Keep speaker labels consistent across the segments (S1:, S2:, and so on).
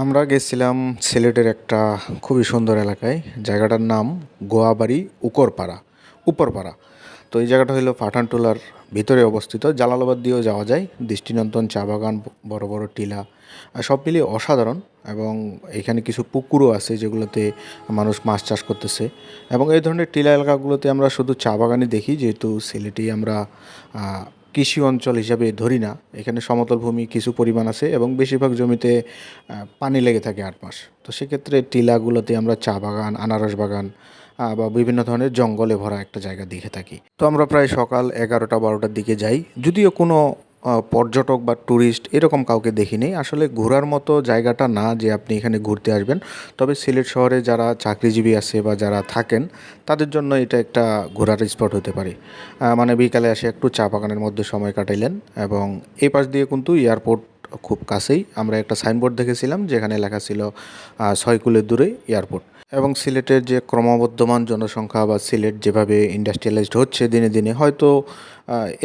S1: আমরা গেছিলাম সিলেটের একটা খুবই সুন্দর এলাকায়। জায়গাটার নাম গোয়াবাড়ি উকরপাড়া, উপরপাড়া। তো এই জায়গাটা হলো পাঠানটোলার ভিতরে অবস্থিত। জালালাবাদ দিয়েও যাওয়া যায়। দৃষ্টিনন্দন, চা বাগান, বড় বড় টিলা সব মিলিয়ে অসাধারণ। এবং এখানে কিছু পুকুরও আছে যেগুলোতে মানুষ মাছ চাষ করতেছে। এবং এই ধরনের টিলা এলাকাগুলোতে আমরা শুধু চা বাগানই দেখি, যেহেতু সিলেটেই আমরা কৃষি অঞ্চল হিসাবে ধরি না, এখানে সমতল ভূমি কিছু পরিমাণ আছে এবং বেশিরভাগ জমিতে পানি লেগে থাকে আট মাস। তো সেক্ষেত্রে টিলাগুলোতে আমরা চা বাগান, আনারস বাগান বা বিভিন্ন ধরনের জঙ্গলে ভরা একটা জায়গা দেখে থাকি। তো আমরা প্রায় সকাল এগারোটা, বারোটার দিকে যাই। যদিও কোনো পর্যটক বা ট্যুরিস্ট এরকম কাউকে দেখিনি। আসলে ঘোরার মতো জায়গাটা না যে আপনি এখানে ঘুরতে আসবেন। তবে সিলেট শহরে যারা চাকরিজীবী আছে বা যারা থাকেন, তাদের জন্য এটা একটা ঘোরার স্পট হতে পারে। মানে বিকালে এসে একটু চা বাগানের মধ্যে সময় কাটাইলেন এবং এই পাশ দিয়ে কিন্তু এয়ারপোর্ট খুব কাছেই আমরা একটা সাইনবোর্ড দেখেছিলাম যেখানে লেখা ছিল ছয় কুলের দূরে এয়ারপোর্ট। এবং সিলেটের যে ক্রমবর্ধমান জনসংখ্যা বা সিলেট যেভাবে ইন্ডাস্ট্রিয়ালাইজড হচ্ছে দিনে দিনে, হয়তো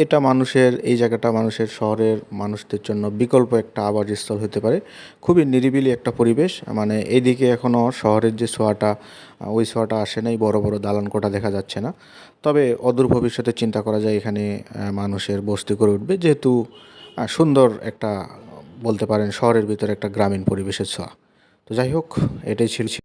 S1: এটা মানুষের, এই জায়গাটা মানুষের, শহরের মানুষদের জন্য বিকল্প একটা আবাসস্থল হতে পারে। খুবই নিরিবিলি একটা পরিবেশ মানে এইদিকে এখনও শহরের যে ছোঁয়াটা ওই ছোঁয়াটা আসে নাই, বড় বড় দালান কোঠা দেখা যাচ্ছে না। তবে অদূর ভবিষ্যতে চিন্তা করা যায় এখানে মানুষের বস্তি করে উঠবে, যেহেতু সুন্দর একটা বলতে পারেন শহরের ভিতরে একটা গ্রামীণ পরিবেশের ছোঁয়া। তো যাই হোক এটাই ছিল